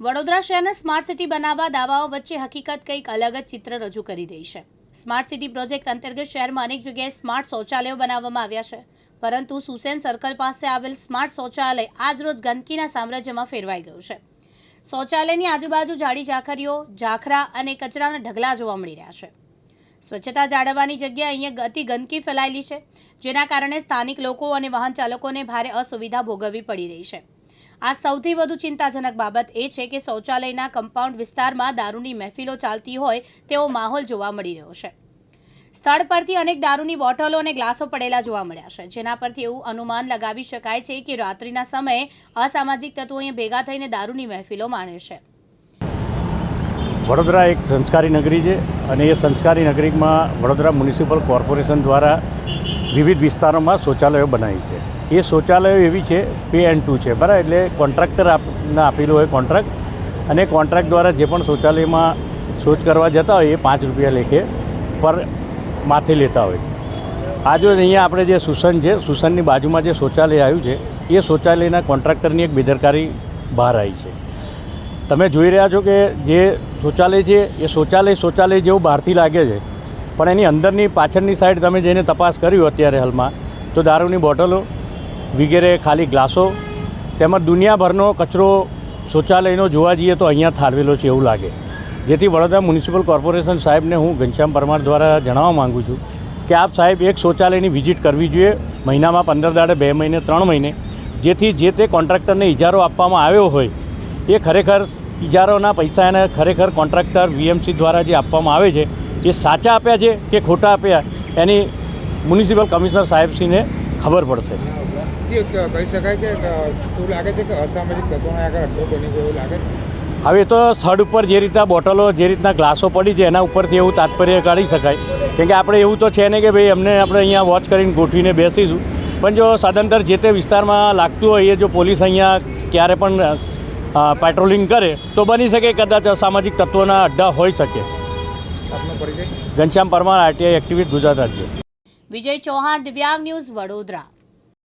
વડોદરા શહેરને smart city બનાવવા દાવાઓ વચ્ચે હકીકત કંઈક અલગ જ ચિત્ર રજૂ કરી રહી છે. સ્માર્ટ સિટી પ્રોજેક્ટ અંતર્ગત શહેરમાં અનેક જગ્યાએ સ્માર્ટ શૌચાલયો બનાવવામાં આવ્યા છે. પરંતુ સુસેન સર્કલ પાસે આવેલ સ્માર્ટ શૌચાલય આજરોજ ગંદકીના સામ્રાજ્યમાં ફેરવાઈ ગયું છે. શૌચાલયની આજુબાજુ જાડી ઝાખરીઓ, ઝાખરા અને કચરાના ઢગલા જોવા મળી રહ્યા છે. સ્વચ્છતા જાળવવાની જગ્યાએ અહીંયા અતિ ગંદકી ફેલાયેલી છે, જેના કારણે સ્થાનિક લોકો અને વાહન ચાલકોને ભારે અસુવિધા ભોગવવી પડી રહી છે. આ સૌથી વધુ ચિંતાજનક બાબત એ છે કે શૌચાલયના કમ્પાઉન્ડ વિસ્તારમાં દારૂની મહેફિલો ચાલતી હોય તેવો માહોલ જોવા મળી રહ્યો છે. સ્થળ પરથી અનેક દારૂની બોટલો અને ગ્લાસો પડેલા જોવા મળ્યા છે, જેના પરથી એવું અનુમાન લગાવી શકાય છે કે રાત્રિના સમયે અસામાજિક તત્વો અહીંયા ભેગા થઈને દારૂની મહેફિલો માણે છે. વડોદરા એક સંસ્કારી નગરી છે અને એ સંસ્કારી નગરીમાં વડોદરા મ્યુનિસિપલ કોર્પોરેશન દ્વારા વિવિધ વિસ્તારોમાં શૌચાલયો બનાવી છે. એ શૌચાલયો એવી છે પે એન્ડ ટુ છે. બરાબર? એટલે કોન્ટ્રાક્ટર આપને આપેલું હોય કોન્ટ્રાક્ટ અને કોન્ટ્રાક્ટ દ્વારા જે પણ શૌચાલયમાં શૌચ કરવા જતા હોય, એ પાંચ રૂપિયા લેખે પર માથે લેતા હોય. આ જો અહીંયા આપણે જે સુસન છે, સુસનની બાજુમાં જે શૌચાલય આવ્યું છે, એ શૌચાલયના કોન્ટ્રાક્ટરની એક બેદરકારી બહાર આવી છે. તમે જોઈ રહ્યા છો કે જે શૌચાલય છે, એ શૌચાલય શૌચાલય જેવું બહારથી લાગે છે. પણ એની અંદરની પાછળની સાઈડ તમે જઈને તપાસ કર્યું અત્યારે હાલમાં, તો દારૂની બોટલો, વગેરે ખાલી ગ્લાસો, તેમજ દુનિયાભરનો કચરો શૌચાલયનો જોવા જઈએ તો અહીંયા થાળવેલો છે એવું લાગે. જેથી વડોદરા મ્યુનિસિપલ કોર્પોરેશન સાહેબને હું ઘનશ્યામ પરમાર દ્વારા જણાવવા માગું છું કે આપ સાહેબ એક શૌચાલયની વિઝિટ કરવી જોઈએ, મહિનામાં પંદર દાડે બે મહિને, ત્રણ મહિને. જેથી જે તે કોન્ટ્રાક્ટરને ઇજારો આપવામાં આવ્યો હોય, એ ખરેખર ઇજારોના પૈસા એને ખરેખર કોન્ટ્રાક્ટર વીએમસી દ્વારા જે આપવામાં આવે છે એ સાચા આપ્યા છે કે ખોટા આપ્યા એની મ્યુનિસિપલ કમિશનર સાહેબશ્રીને ખબર પડશે. કહી શકાય કે એવું લાગે છે કે અસામાજિક તત્વોને આગળ અડ્ડો બની ગયો એવું લાગે હવે તો સ્થળ ઉપર જે રીતના બોટલો જે રીતના ગ્લાસો પડી છે એના ઉપરથી એવું તાત્પર્ય કાઢી શકાય. કેમ કે આપણે એવું તો છે ને કે ભાઈ અમને આપણે અહીંયા વોચ કરીને ગોઠવીને બેસીશું. પણ જો સદંતર જે તે વિસ્તારમાં લાગતું હોય એ જો પોલીસ અહીંયા ક્યારે પણ પેટ્રોલિંગ કરે તો બની શકે કદાચ અસામાજિક તત્વોના અડ્ડા હોઈ શકે. આપનો પરિચય? ઘનશ્યામ પરમાર આરટીઆઈ એક્ટિવિટ ગુજરાત રાજ્ય. વિજય ચૌહાણ દિવ્યાંગ ન્યૂઝ વડોદરા.